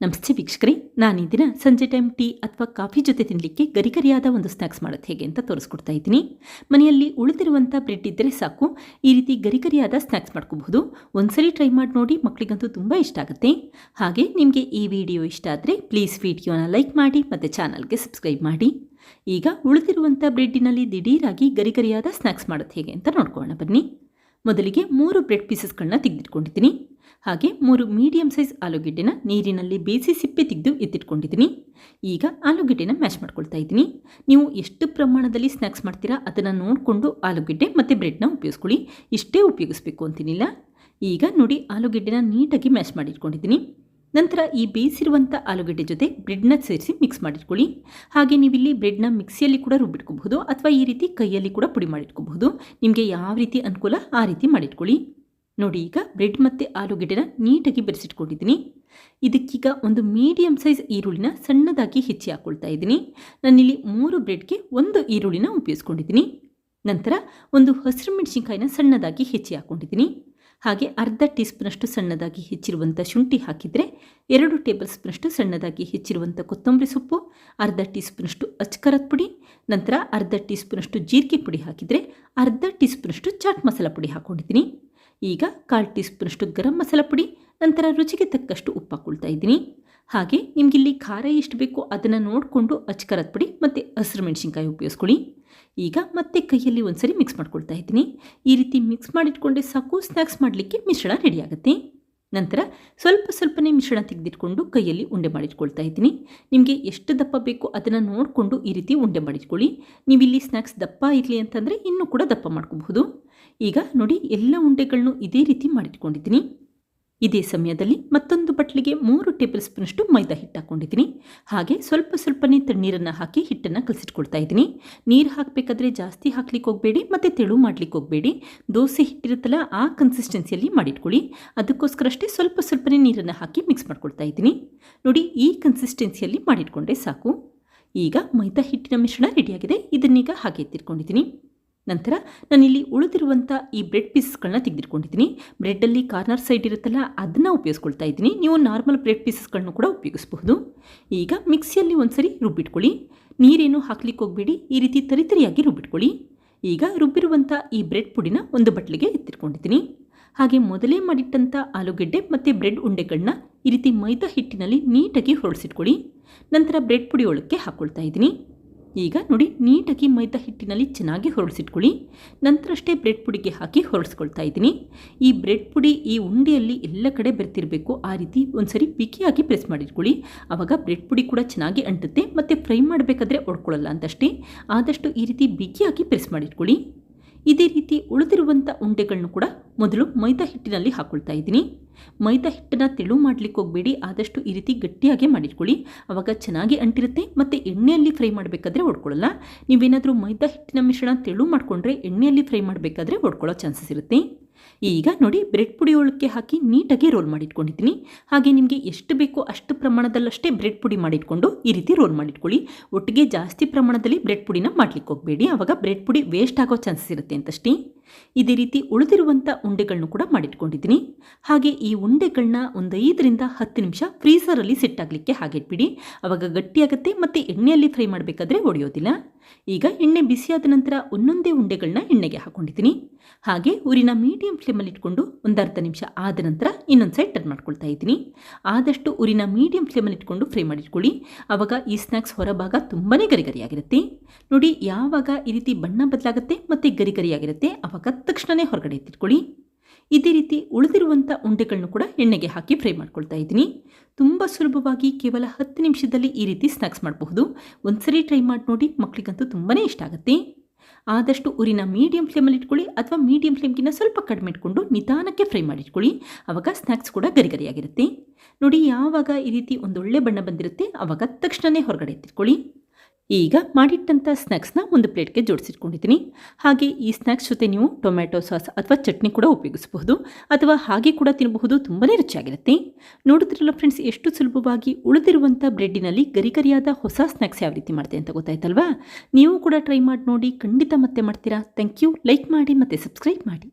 ನಮಸ್ತೆ ವೀಕ್ಷಕರೇ, ನಾನು ಈ ದಿನ ಸಂಜೆ ಟೈಮ್ ಟೀ ಅಥವಾ ಕಾಫಿ ಜೊತೆ ತಿನ್ನಲಿಕ್ಕೆ ಗರಿಗರಿಯಾದ ಒಂದು ಸ್ನ್ಯಾಕ್ಸ್ ಮಾಡೋದು ಹೇಗೆ ಅಂತ ತೋರಿಸ್ಕೊಡ್ತಾ ಇದ್ದೀನಿ. ಮನೆಯಲ್ಲಿ ಉಳಿದಿರುವಂಥ ಬ್ರೆಡ್ ಇದ್ದರೆ ಸಾಕು, ಈ ರೀತಿ ಗರಿಗರಿಯಾದ ಸ್ನ್ಯಾಕ್ಸ್ ಮಾಡ್ಕೋಬಹುದು. ಒಂದ್ಸರಿ ಟ್ರೈ ಮಾಡಿ ನೋಡಿ ಮಕ್ಕಳಿಗಂತೂ ತುಂಬ ಇಷ್ಟ ಆಗುತ್ತೆ. ಹಾಗೆ ನಿಮಗೆ ಈ ವಿಡಿಯೋ ಇಷ್ಟ ಆದರೆ ಪ್ಲೀಸ್ ವಿಡಿಯೋನ ಲೈಕ್ ಮಾಡಿ, ಮತ್ತು ಚಾನಲ್ಗೆ ಸಬ್ಸ್ಕ್ರೈಬ್ ಮಾಡಿ. ಈಗ ಉಳಿದಿರುವಂಥ ಬ್ರೆಡ್ಡಿನಲ್ಲಿ ದಿಢೀರಾಗಿ ಗರಿಗರಿಯಾದ ಸ್ನ್ಯಾಕ್ಸ್ ಮಾಡೋದು ಹೇಗೆ ಅಂತ ನೋಡ್ಕೊಳ್ಳೋಣ ಬನ್ನಿ. ಮೊದಲಿಗೆ ಮೂರು ಬ್ರೆಡ್ ಪೀಸಸ್ಗಳನ್ನ ತೆಗೆದಿಟ್ಕೊಂಡಿದ್ದೀನಿ. ಹಾಗೆ ಮೂರು ಮೀಡಿಯಂ ಸೈಜ್ ಆಲೂಗೆಡ್ಡೆನ ನೀರಿನಲ್ಲಿ ಬೇಯಿಸಿ ಸಿಪ್ಪೆ ತೆಗೆದು ಎತ್ತಿಟ್ಕೊಂಡಿದ್ದೀನಿ. ಈಗ ಆಲೂಗೆಡ್ಡೆನ ಮ್ಯಾಶ್ ಮಾಡ್ಕೊಳ್ತಾ ಇದ್ದೀನಿ. ನೀವು ಎಷ್ಟು ಪ್ರಮಾಣದಲ್ಲಿ ಸ್ನ್ಯಾಕ್ಸ್ ಮಾಡ್ತೀರಾ ಅದನ್ನು ನೋಡಿಕೊಂಡು ಆಲೂಗೆಡ್ಡೆ ಮತ್ತು ಬ್ರೆಡ್ನ ಉಪಯೋಗಿಸ್ಕೊಳ್ಳಿ. ಇಷ್ಟೇ ಉಪಯೋಗಿಸ್ಬೇಕು ಅಂತೀನಿಲ್ಲ. ಈಗ ನೋಡಿ ಆಲೂಗೆಡ್ಡೆನ ನೀಟಾಗಿ ಮ್ಯಾಶ್ ಮಾಡಿಟ್ಕೊಂಡಿದ್ದೀನಿ. ನಂತರ ಈ ಬೇಯಿಸಿರುವಂಥ ಆಲೂಗಡ್ಡೆ ಜೊತೆ ಬ್ರೆಡ್ನ ಸೇರಿಸಿ ಮಿಕ್ಸ್ ಮಾಡಿಟ್ಕೊಳ್ಳಿ. ಹಾಗೆ ನೀವಿಲ್ಲಿ ಬ್ರೆಡ್ನ ಮಿಕ್ಸಿಯಲ್ಲಿ ಕೂಡ ರುಬ್ಬಿಟ್ಕೋಬಹುದು ಅಥವಾ ಈ ರೀತಿ ಕೈಯಲ್ಲಿ ಕೂಡ ಪುಡಿ ಮಾಡಿಟ್ಕೋಬಹುದು. ನಿಮಗೆ ಯಾವ ರೀತಿ ಅನುಕೂಲ ಆ ರೀತಿ ಮಾಡಿಟ್ಕೊಳ್ಳಿ. ನೋಡಿ ಈಗ ಬ್ರೆಡ್ ಮತ್ತು ಆಲೂಗೆಡ್ಡೆನ ನೀಟಾಗಿ ಬೆರೆಸಿಟ್ಕೊಂಡಿದ್ದೀನಿ. ಇದಕ್ಕೀಗ ಒಂದು ಮೀಡಿಯಂ ಸೈಜ್ ಈರುಳ್ಳಿನ ಸಣ್ಣದಾಗಿ ಹೆಚ್ಚಿ ಹಾಕ್ಕೊಳ್ತಾ ಇದ್ದೀನಿ. ನಾನಿಲ್ಲಿ ಮೂರು ಬ್ರೆಡ್ಗೆ ಒಂದು ಈರುಳ್ಳಿನ ಉಪಯೋಗಿಸ್ಕೊಂಡಿದ್ದೀನಿ. ನಂತರ ಒಂದು ಹಸಿರು ಮೆಣಸಿನ್ಕಾಯಿನ ಸಣ್ಣದಾಗಿ ಹೆಚ್ಚಿ ಹಾಕ್ಕೊಂಡಿದ್ದೀನಿ ಹಾಗೆ ಅರ್ಧ ಟೀ ಸ್ಪೂನಷ್ಟು ಸಣ್ಣದಾಗಿ ಹೆಚ್ಚಿರುವಂಥ ಶುಂಠಿ ಹಾಕಿದರೆ ಎರಡು ಟೇಬಲ್ ಸ್ಪೂನಷ್ಟು ಸಣ್ಣದಾಗಿ ಹೆಚ್ಚಿರುವಂಥ ಕೊತ್ತಂಬರಿ ಸೊಪ್ಪು, ಅರ್ಧ ಟೀ ಸ್ಪೂನಷ್ಟು ಅಚ್ಕರದ ಪುಡಿ, ನಂತರ ಅರ್ಧ ಟೀ ಸ್ಪೂನಷ್ಟು ಜೀರಿಗೆ ಪುಡಿ ಹಾಕಿದರೆ ಅರ್ಧ ಟೀ ಸ್ಪೂನಷ್ಟು ಚಾಟ್ ಮಸಾಲ ಪುಡಿ ಹಾಕ್ಕೊಂಡಿದ್ದೀನಿ ಈಗ ಕಾಲು ಟೀ ಸ್ಪೂನಷ್ಟು ಗರಂ ಮಸಾಲ ಪುಡಿ, ನಂತರ ರುಚಿಗೆ ತಕ್ಕಷ್ಟು ಉಪ್ಪು ಹಾಕ್ಕೊಳ್ತಾ ಇದ್ದೀನಿ. ಹಾಗೆ ನಿಮಗಿಲ್ಲಿ ಖಾರ ಎಷ್ಟು ಬೇಕೋ ಅದನ್ನು ನೋಡಿಕೊಂಡು ಅಚ್ಕರದ ಪುಡಿ ಮತ್ತು ಹಸಿರು ಮೆಣಸಿನ್ಕಾಯಿ ಉಪಯೋಗಿಸ್ಕೊಳ್ಳಿ. ಈಗ ಮತ್ತೆ ಕೈಯಲ್ಲಿ ಒಂದ್ಸರಿ ಮಿಕ್ಸ್ ಮಾಡ್ಕೊಳ್ತಾ ಇದ್ದೀನಿ. ಈ ರೀತಿ ಮಿಕ್ಸ್ ಮಾಡಿಟ್ಕೊಂಡೆ ಸಾಕು ಸ್ನ್ಯಾಕ್ಸ್ ಮಾಡಲಿಕ್ಕೆ ಮಿಶ್ರಣ ರೆಡಿ ಆಗುತ್ತೆ. ನಂತರ ಸ್ವಲ್ಪ ಸ್ವಲ್ಪನೇ ಮಿಶ್ರಣ ತೆಗೆದಿಟ್ಕೊಂಡು ಕೈಯಲ್ಲಿ ಉಂಡೆ ಮಾಡಿಟ್ಕೊಳ್ತಾ ಇದ್ದೀನಿ. ನಿಮಗೆ ಎಷ್ಟು ದಪ್ಪ ಬೇಕೋ ಅದನ್ನು ನೋಡಿಕೊಂಡು ಈ ರೀತಿ ಉಂಡೆ ಮಾಡಿಟ್ಕೊಳ್ಳಿ. ನೀವಿಲ್ಲಿ ಸ್ನ್ಯಾಕ್ಸ್ ದಪ್ಪ ಇರಲಿ ಅಂತಂದರೆ ಇನ್ನೂ ಕೂಡ ದಪ್ಪ ಮಾಡ್ಕೋಬಹುದು. ಈಗ ನೋಡಿ ಎಲ್ಲ ಉಂಡೆಗಳನ್ನು ಇದೇ ರೀತಿ ಮಾಡಿಟ್ಕೊಂಡಿದ್ದೀನಿ. ಇದೇ ಸಮಯದಲ್ಲಿ ಮತ್ತೊಂದು ಬಟ್ಲಿಗೆ ಮೂರು ಟೇಬಲ್ ಸ್ಪೂನಷ್ಟು ಮೈದಾ ಹಿಟ್ಟು ಹಾಕ್ಕೊಂಡಿದ್ದೀನಿ. ಹಾಗೆ ಸ್ವಲ್ಪ ಸ್ವಲ್ಪನೇ ತಣ್ಣೀರನ್ನು ಹಾಕಿ ಹಿಟ್ಟನ್ನು ಕಲಸಿಟ್ಕೊಳ್ತಾ ಇದ್ದೀನಿ. ನೀರು ಹಾಕಬೇಕಾದ್ರೆ ಜಾಸ್ತಿ ಹಾಕ್ಲಿಕ್ಕೆ ಹೋಗಬೇಡಿ, ಮತ್ತು ತೆಳು ಮಾಡ್ಲಿಕ್ಕೆ ಹೋಗಬೇಡಿ. ದೋಸೆ ಹಿಟ್ಟಿರುತ್ತಲ್ಲ ಆ ಕನ್ಸಿಸ್ಟೆನ್ಸಿಯಲ್ಲಿ ಮಾಡಿಟ್ಕೊಳ್ಳಿ. ಅದಕ್ಕೋಸ್ಕರ ಅಷ್ಟೇ ಸ್ವಲ್ಪ ಸ್ವಲ್ಪನೇ ನೀರನ್ನು ಹಾಕಿ ಮಿಕ್ಸ್ ಮಾಡ್ಕೊಳ್ತಾ ಇದ್ದೀನಿ. ನೋಡಿ, ಈ ಕನ್ಸಿಸ್ಟೆನ್ಸಿಯಲ್ಲಿ ಮಾಡಿಟ್ಕೊಂಡೆ ಸಾಕು. ಈಗ ಮೈದಾ ಹಿಟ್ಟಿನ ಮಿಶ್ರಣ ರೆಡಿಯಾಗಿದೆ ಇದನ್ನೀಗ ಹಾಗೆ ಎತ್ತಿಟ್ಕೊಂಡಿದ್ದೀನಿ. ನಂತರ ನಾನಿಲ್ಲಿ ಉಳಿದಿರುವಂಥ ಈ ಬ್ರೆಡ್ ಪೀಸಸ್ಗಳನ್ನ ತೆಗೆದಿಟ್ಕೊಂಡಿದ್ದೀನಿ. ಬ್ರೆಡ್ಡಲ್ಲಿ ಕಾರ್ನರ್ ಸೈಡ್ ಇರುತ್ತಲ್ಲ, ಅದನ್ನು ಉಪಯೋಗಿಸ್ಕೊಳ್ತಾ ಇದ್ದೀನಿ. ನೀವು ನಾರ್ಮಲ್ ಬ್ರೆಡ್ ಪೀಸಸ್ಗಳನ್ನು ಕೂಡ ಉಪಯೋಗಿಸಬಹುದು. ಈಗ ಮಿಕ್ಸಿಯಲ್ಲಿ ಒಂದ್ಸರಿ ರುಬ್ಬಿಟ್ಕೊಳ್ಳಿ. ನೀರೇನು ಹಾಕ್ಲಿಕ್ಕೆ ಹೋಗಬೇಡಿ, ಈ ರೀತಿ ತರಿತರಿಯಾಗಿ ರುಬ್ಬಿಟ್ಕೊಳ್ಳಿ. ಈಗ ರುಬ್ಬಿರುವಂಥ ಈ ಬ್ರೆಡ್ ಪುಡಿನ ಒಂದು ಬಟ್ಲಿಗೆ ಎತ್ತಿಟ್ಕೊಂಡಿದ್ದೀನಿ. ಹಾಗೆ ಮೊದಲೇ ಮಾಡಿಟ್ಟಂಥ ಆಲೂಗೆಡ್ಡೆ ಮತ್ತು ಬ್ರೆಡ್ ಉಂಡೆಗಳನ್ನ ಈ ರೀತಿ ಮೈದಾ ಹಿಟ್ಟಿನಲ್ಲಿ ನೀಟಾಗಿ ಹೊರಡಿಸಿಟ್ಕೊಳ್ಳಿ. ನಂತರ ಬ್ರೆಡ್ ಪುಡಿ ಒಳಕ್ಕೆ ಹಾಕ್ಕೊಳ್ತಾ ಇದ್ದೀನಿ. ಈಗ ನೋಡಿ, ನೀಟಾಗಿ ಮೈದಾ ಹಿಟ್ಟಿನಲ್ಲಿ ಚೆನ್ನಾಗಿ ಹೊರಡಿಸಿಟ್ಕೊಳ್ಳಿ ನಂತರಷ್ಟೇ ಬ್ರೆಡ್ ಪುಡಿಗೆ ಹಾಕಿ ಹೊರಡಿಸ್ಕೊಳ್ತಾ ಇದ್ದೀನಿ. ಈ ಬ್ರೆಡ್ ಪುಡಿ ಈ ಉಂಡೆಯಲ್ಲಿ ಎಲ್ಲ ಕಡೆ ಬೆರ್ತಿರಬೇಕು. ಆ ರೀತಿ ಒಂದ್ಸರಿ ಬಿಗಿಯಾಗಿ ಪ್ರೆಸ್ ಮಾಡಿಟ್ಕೊಳ್ಳಿ. ಆವಾಗ ಬ್ರೆಡ್ ಪುಡಿ ಕೂಡ ಚೆನ್ನಾಗಿ ಅಂಟುತ್ತೆ, ಮತ್ತು ಫ್ರೈ ಮಾಡಬೇಕಾದ್ರೆ ಒಡ್ಕೊಳ್ಳಲ್ಲ ಅಂತಷ್ಟೇ. ಆದಷ್ಟು ಈ ರೀತಿ ಬಿಗಿಯಾಗಿ ಪ್ರೆಸ್ ಮಾಡಿಟ್ಕೊಳ್ಳಿ. ಇದೇ ರೀತಿ ಉಳಿದಿರುವಂಥ ಉಂಡೆಗಳನ್ನು ಕೂಡ ಮೊದಲು ಮೈದಾ ಹಿಟ್ಟಿನಲ್ಲಿ ಹಾಕ್ಕೊಳ್ತಾ ಇದ್ದೀನಿ. ಮೈದಾ ಹಿಟ್ಟನ್ನು ತೆಳು ಮಾಡ್ಲಿಕ್ಕೆ ಹೋಗಬೇಡಿ, ಆದಷ್ಟು ಈ ರೀತಿ ಗಟ್ಟಿಯಾಗಿ ಮಾಡಿಟ್ಕೊಳ್ಳಿ ಆವಾಗ ಚೆನ್ನಾಗಿ ಅಂಟಿರುತ್ತೆ, ಮತ್ತು ಎಣ್ಣೆಯಲ್ಲಿ ಫ್ರೈ ಮಾಡಬೇಕಾದ್ರೆ ಹೊಡ್ಕೊಳ್ಳಲ್ಲ. ನೀವೇನಾದರೂ ಮೈದಾ ಹಿಟ್ಟಿನ ಮಿಶ್ರಣ ತೆಳು ಮಾಡಿಕೊಂಡ್ರೆ ಎಣ್ಣೆಯಲ್ಲಿ ಫ್ರೈ ಮಾಡಬೇಕಾದ್ರೆ ಹೊಡ್ಕೊಳ್ಳೋ ಚಾನ್ಸಸ್ ಇರುತ್ತೆ. ಈಗ ನೋಡಿ, ಬ್ರೆಡ್ ಪುಡಿ ಒಳಕ್ಕೆ ಹಾಕಿ ನೀಟಾಗಿ ರೋಲ್ ಮಾಡಿಟ್ಕೊಂಡಿದ್ದೀನಿ. ಹಾಗೆ ನಿಮಗೆ ಎಷ್ಟು ಬೇಕೋ ಅಷ್ಟು ಪ್ರಮಾಣದಲ್ಲಷ್ಟೇ ಬ್ರೆಡ್ ಪುಡಿ ಮಾಡಿಟ್ಕೊಂಡು ಈ ರೀತಿ ರೋಲ್ ಮಾಡಿಟ್ಕೊಳ್ಳಿ. ಒಟ್ಟಿಗೆ ಜಾಸ್ತಿ ಪ್ರಮಾಣದಲ್ಲಿ ಬ್ರೆಡ್ ಪುಡಿನ ಮಾಡ್ಲಿಕ್ಕೆ ಹೋಗಬೇಡಿ. ಆವಾಗ ಬ್ರೆಡ್ ಪುಡಿ ವೇಸ್ಟ್ ಆಗೋ ಚಾನ್ಸಸ್ ಇರುತ್ತೆ ಅಂತಷ್ಟೇ. ಇದೇ ರೀತಿ ಉಳಿದಿರುವಂಥ ಉಂಡೆಗಳನ್ನು ಕೂಡ ಮಾಡಿಟ್ಕೊಂಡಿದ್ದೀನಿ. ಹಾಗೆ ಈ ಉಂಡೆಗಳನ್ನ ಒಂದು ಐದರಿಂದ ಹತ್ತು ನಿಮಿಷ ಫ್ರೀಸರಲ್ಲಿ ಆಗಲಿಕ್ಕೆ ಹಾಗಿಟ್ಬಿಡಿ ಅವಾಗ ಗಟ್ಟಿಯಾಗುತ್ತೆ ಮತ್ತು ಎಣ್ಣೆಯಲ್ಲಿ ಫ್ರೈ ಮಾಡಬೇಕಾದ್ರೆ ಒಡೆಯೋದಿಲ್ಲ. ಈಗ ಎಣ್ಣೆ ಬಿಸಿಯಾದ ನಂತರ ಒಂದೊಂದೇ ಉಂಡೆಗಳನ್ನ ಎಣ್ಣೆಗೆ ಹಾಕೊಂಡಿದ್ದೀನಿ. ಹಾಗೆ ಊರಿನ ಮೀಡಿಯಂ ಫ್ಲೇಮಲ್ಲಿ ಇಟ್ಕೊಂಡು ಒಂದು ಅರ್ಧ ನಿಮಿಷ ಆದ ನಂತರ ಇನ್ನೊಂದು ಸೈಡ್ ಟರ್ನ್ ಮಾಡ್ಕೊಳ್ತಾ ಇದ್ದೀನಿ. ಆದಷ್ಟು ಊರಿನ ಮೀಡಿಯಂ ಫ್ಲೇಮಲ್ಲಿ ಇಟ್ಕೊಂಡು ಫ್ರೈ ಮಾಡಿಟ್ಕೊಳ್ಳಿ. ಆವಾಗ ಈ ಸ್ನ್ಯಾಕ್ಸ್ ಹೊರಭಾಗ ತುಂಬಾ ಗರಿಗರಿಯಾಗಿರುತ್ತೆ. ನೋಡಿ, ಯಾವಾಗ ಈ ರೀತಿ ಬಣ್ಣ ಬದಲಾಗುತ್ತೆ ಮತ್ತು ಗರಿಗರಿಯಾಗಿರುತ್ತೆ ಆವಾಗ ತಕ್ಷಣವೇ ಹೊರಗಡೆ ಎತ್ತಿಟ್ಕೊಳ್ಳಿ. ಇದೇ ರೀತಿ ಉಳಿದಿರುವಂಥ ಉಂಡೆಗಳನ್ನು ಕೂಡ ಎಣ್ಣೆಗೆ ಹಾಕಿ ಫ್ರೈ ಮಾಡ್ಕೊಳ್ತಾ ಇದ್ದೀನಿ. ತುಂಬ ಸುಲಭವಾಗಿ ಕೇವಲ ಹತ್ತು ನಿಮಿಷದಲ್ಲಿ ಈ ರೀತಿ ಸ್ನ್ಯಾಕ್ಸ್ ಮಾಡಬಹುದು. ಒಂದ್ಸರಿ ಟ್ರೈ ಮಾಡಿ ನೋಡಿ ಮಕ್ಕಳಿಗಂತೂ ತುಂಬಾ ಇಷ್ಟ ಆಗುತ್ತೆ. ಆದಷ್ಟು ಉರಿನ ಮೀಡಿಯಂ ಫ್ಲೇಮಲ್ಲಿ ಇಟ್ಕೊಳ್ಳಿ ಅಥವಾ ಮೀಡಿಯಂ ಫ್ಲೇಮ್ಗಿಂತ ಸ್ವಲ್ಪ ಕಡಿಮೆ ಇಟ್ಕೊಂಡು ನಿಧಾನಕ್ಕೆ ಫ್ರೈ ಮಾಡಿಟ್ಕೊಳ್ಳಿ ಆವಾಗ ಸ್ನ್ಯಾಕ್ಸ್ ಕೂಡ ಗರಿಗರಿಯಾಗಿರುತ್ತೆ. ನೋಡಿ, ಯಾವಾಗ ಈ ರೀತಿ ಒಂದೊಳ್ಳೆ ಬಣ್ಣ ಬಂದಿರುತ್ತೆ ಆವಾಗ ತಕ್ಷಣವೇ ಹೊರಗಡೆ ಎತ್ತಿಟ್ಕೊಳ್ಳಿ. ಈಗ ಮಾಡಿಟ್ಟಂಥ ಸ್ನ್ಯಾಕ್ಸ್ನ ಒಂದು ಪ್ಲೇಟ್ಗೆ ಜೋಡಿಸಿಟ್ಕೊಂಡಿದ್ದೀನಿ. ಹಾಗೆ ಈ ಸ್ನ್ಯಾಕ್ಸ್ ಜೊತೆ ನೀವು ಟೊಮ್ಯಾಟೊ ಸಾಸ್ ಅಥವಾ ಚಟ್ನಿ ಕೂಡ ಉಪಯೋಗಿಸಬಹುದು ಅಥವಾ ಹಾಗೆ ಕೂಡ ತಿನ್ನಬಹುದು ತುಂಬಾ ರುಚಿಯಾಗಿರುತ್ತೆ. ನೋಡಿದ್ರಲ್ಲ ಫ್ರೆಂಡ್ಸ್, ಎಷ್ಟು ಸುಲಭವಾಗಿ ಉಳಿದಿರುವಂಥ ಬ್ರೆಡ್ಡಿನಲ್ಲಿ ಗರಿಗರಿಯಾದ ಹೊಸ ಸ್ನ್ಯಾಕ್ಸ್ ಯಾವ ರೀತಿ ಮಾಡ್ತೀವಿ ಅಂತ ಗೊತ್ತಾಯ್ತಲ್ವಾ? ನೀವು ಕೂಡ ಟ್ರೈ ಮಾಡಿ ನೋಡಿ, ಖಂಡಿತ ಮತ್ತೆ ಮಾಡ್ತೀರಾ. Thank you. ಲೈಕ್ ಮಾಡಿ ಮತ್ತು ಸಬ್ಸ್ಕ್ರೈಬ್ ಮಾಡಿ.